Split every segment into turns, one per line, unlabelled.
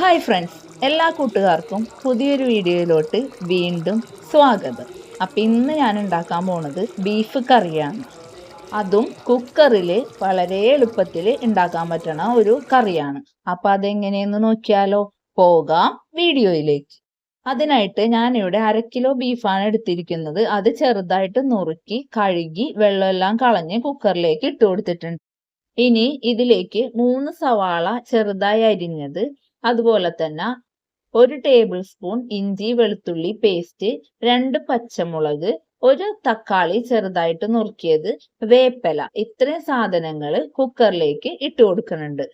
Hi friends എല്ലാ കൂട്ടുകാർക്കും പുതിയൊരു വീഡിയോയിലോട്ട് വീണ്ടും സ്വാഗതം. അപ്പം ഇന്ന് ഞാൻ ഉണ്ടാക്കാൻ പോണത് ബീഫ് കറിയാണ്. അതും കുക്കറിൽ വളരെ എളുപ്പത്തിൽ ഉണ്ടാക്കാൻ പറ്റണ ഒരു കറിയാണ്. അപ്പം അതെങ്ങനെയെന്ന് നോക്കിയാലോ? പോകാം വീഡിയോയിലേക്ക്. അതിനായിട്ട് ഞാനിവിടെ അര കിലോ ബീഫാണ് എടുത്തിരിക്കുന്നത്. അത് ചെറുതായിട്ട് നുറുക്കി കഴുകി വെള്ളമെല്ലാം കളഞ്ഞ് കുക്കറിലേക്ക് ഇട്ട് കൊടുത്തിട്ടുണ്ട്. ഇനി ഇതിലേക്ക് മൂന്ന് സവാള ചെറുതായി അരിഞ്ഞത് അതുപോലെ തന്നെ ഒരു ടേബിൾ സ്പൂൺ ഇഞ്ചി വെളുത്തുള്ളി പേസ്റ്റ് രണ്ട് പച്ചമുളക് ഒരു തക്കാളി ചെറുതായിട്ട് നുറുക്കിയത് വേപ്പല. ഇത്രയും സാധനങ്ങൾ കുക്കറിലേക്ക് ഇട്ട് കൊടുക്കുന്നുണ്ട്.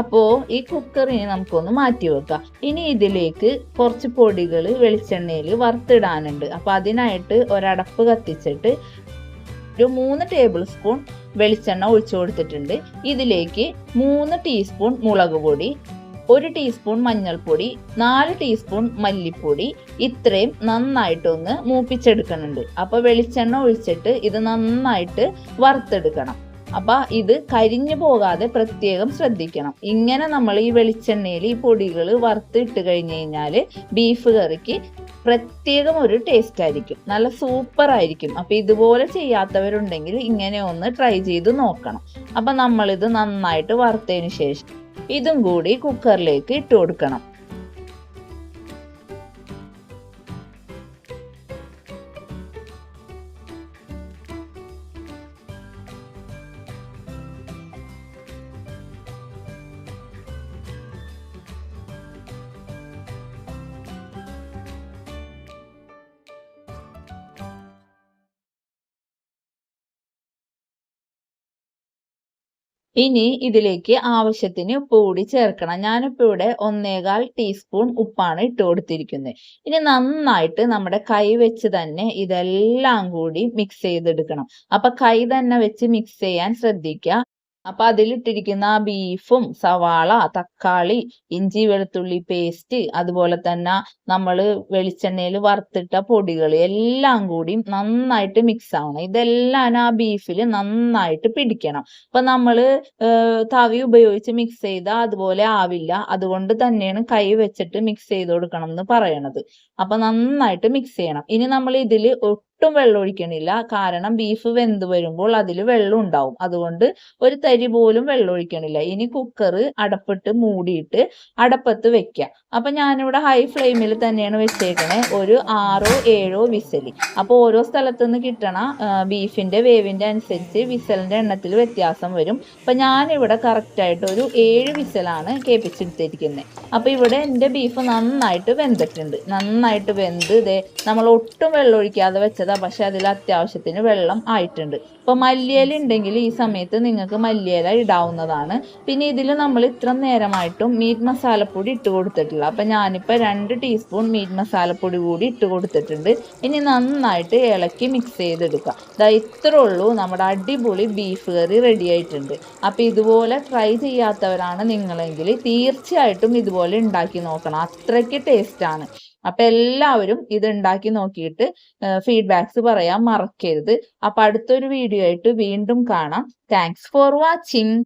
അപ്പോൾ ഈ കുക്കറിനെ നമുക്കൊന്ന് മാറ്റി വെക്കാം. ഇനി ഇതിലേക്ക് കുറച്ച് പൊടികൾ വെളിച്ചെണ്ണയിൽ വറുത്തിടാനുണ്ട്. അപ്പോൾ അതിനായിട്ട് ഒരടപ്പ് കത്തിച്ചിട്ട് ഒരു മൂന്ന് ടേബിൾ സ്പൂൺ വെളിച്ചെണ്ണ ഒഴിച്ചു കൊടുത്തിട്ടുണ്ട്. ഇതിലേക്ക് മൂന്ന് ടീസ്പൂൺ മുളക് പൊടി ഒരു ടീസ്പൂൺ മഞ്ഞൾപ്പൊടി നാല് ടീസ്പൂൺ മല്ലിപ്പൊടി ഇത്രയും നന്നായിട്ടൊന്ന് മൂപ്പിച്ചെടുക്കുന്നുണ്ട്. അപ്പോൾ വെളിച്ചെണ്ണ ഒഴിച്ചിട്ട് ഇത് നന്നായിട്ട് വറുത്തെടുക്കണം. അപ്പൊ ഇത് കരിഞ്ഞു പോകാതെ പ്രത്യേകം ശ്രദ്ധിക്കണം. ഇങ്ങനെ നമ്മൾ ഈ വെളിച്ചെണ്ണയിൽ ഈ പൊടികൾ വറുത്തിട്ട് കഴിഞ്ഞു കഴിഞ്ഞാൽ ബീഫ് കറിക്ക് പ്രത്യേകം ഒരു ടേസ്റ്റ് ആയിരിക്കും. നല്ല സൂപ്പർ ആയിരിക്കും. അപ്പൊ ഇതുപോലെ ചെയ്യാത്തവരുണ്ടെങ്കിൽ ഇങ്ങനെ ഒന്ന് ട്രൈ ചെയ്ത് നോക്കണം. അപ്പൊ നമ്മളിത് നന്നായിട്ട് വറുത്തതിന് ശേഷം ഇതും കൂടി കുക്കറിലേക്ക് ഇട്ട് കൊടുക്കണം. ഇനി ഇതിലേക്ക് ആവശ്യത്തിന് ഉപ്പ് കൂടി ചേർക്കണം. ഞാനിപ്പോൾ ഇവിടെ ഒന്നേകാൽ ടീസ്പൂൺ ഉപ്പാണ് ഇട്ട് കൊടുത്തിരിക്കുന്നത് ഇനി നന്നായിട്ട് നമ്മുടെ കൈ വെച്ച് തന്നെ ഇതെല്ലാം കൂടി മിക്സ് ചെയ്തെടുക്കണം. അപ്പൊ കൈ തന്നെ വെച്ച് മിക്സ് ചെയ്യാൻ ശ്രദ്ധിക്കുക അപ്പൊ അതിലിട്ടിരിക്കുന്ന ബീഫും സവാള തക്കാളി ഇഞ്ചി വെളുത്തുള്ളി പേസ്റ്റ് അതുപോലെ തന്നെ നമ്മൾ വെളിച്ചെണ്ണയിൽ വറുത്തിട്ട പൊടികൾ എല്ലാം കൂടി നന്നായിട്ട് മിക്സ് ആവണം. ഇതെല്ലാം ആ ബീഫിൽ നന്നായിട്ട് പിടിക്കണം. അപ്പൊ നമ്മൾ തവി ഉപയോഗിച്ച് മിക്സ് ചെയ്താൽ അതുപോലെ ആവില്ല. അതുകൊണ്ട് തന്നെയാണ് കൈ വെച്ചിട്ട് മിക്സ് ചെയ്ത് കൊടുക്കണം എന്ന് പറയണത്. അപ്പൊ നന്നായിട്ട് മിക്സ് ചെയ്യണം. ഇനി നമ്മൾ ഇതിൽ ഒട്ടും വെള്ളം ഒഴിക്കണില്ല. കാരണം ബീഫ് വെന്ത് വരുമ്പോൾ അതിൽ വെള്ളം ഉണ്ടാവും. അതുകൊണ്ട് ഒരു തരി പോലും വെള്ളം ഒഴിക്കണില്ല. ഇനി കുക്കർ അടപ്പിട്ട് മൂടിയിട്ട് അടപ്പത്ത് വെക്കുക അപ്പൊ ഞാനിവിടെ ഹൈ ഫ്ലെയിമിൽ തന്നെയാണ് വെച്ചേക്കണേ. ഒരു ആറോ ഏഴോ വിസലി. അപ്പോൾ ഓരോ സ്ഥലത്തു നിന്ന് കിട്ടണ ബീഫിന്റെ വേവിന്റെ അനുസരിച്ച് വിസലിന്റെ എണ്ണത്തിൽ വ്യത്യാസം വരും. അപ്പൊ ഞാനിവിടെ കറക്റ്റായിട്ട് ഒരു ഏഴ് വിസലാണ് കേൾപ്പിച്ചെടുത്തിരിക്കുന്നത് അപ്പൊ ഇവിടെ എന്റെ ബീഫ് നന്നായിട്ട് വെന്തിട്ടുണ്ട്. നന്നായിട്ട് വെന്ത് ഇതേ നമ്മൾ ഒട്ടും വെള്ളം ഒഴിക്കാതെ വെച്ചത് വെച്ചതാ പക്ഷെ അതിൽ അത്യാവശ്യത്തിന് വെള്ളം ആയിട്ടുണ്ട്. ഇപ്പോൾ മല്ലിയില ഉണ്ടെങ്കിൽ ഈ സമയത്ത് നിങ്ങൾക്ക് മല്ലിയില ഇടാവുന്നതാണ്. പിന്നെ ഇതിൽ നമ്മൾ ഇത്ര നേരമായിട്ടും മീറ്റ് മസാലപ്പൊടി ഇട്ട് കൊടുത്തിട്ടില്ല. അപ്പം ഞാനിപ്പോൾ രണ്ട് ടീസ്പൂൺ മീറ്റ് മസാലപ്പൊടി കൂടി ഇട്ട് കൊടുത്തിട്ടുണ്ട്. ഇനി നന്നായിട്ട് ഇളക്കി മിക്സ് ചെയ്തെടുക്കുക. ഇതാ ഇത്രേ ഉള്ളൂ. നമ്മുടെ അടിപൊളി ബീഫ് കറി റെഡി ആയിട്ടുണ്ട്. അപ്പോൾ ഇതുപോലെ ട്രൈ ചെയ്യാത്തവരാണ് നിങ്ങളെങ്കിൽ തീർച്ചയായിട്ടും ഇതുപോലെ ഉണ്ടാക്കി നോക്കണം. അത്രയ്ക്ക് ടേസ്റ്റാണ് അപ്പൊ എല്ലാവരും ഇത് ഉണ്ടാക്കി നോക്കിയിട്ട് ഫീഡ്ബാക്സ് പറയാൻ മറക്കരുത്. അപ്പൊ അടുത്തൊരു വീഡിയോ ആയിട്ട് വീണ്ടും കാണാം. Thanks for watching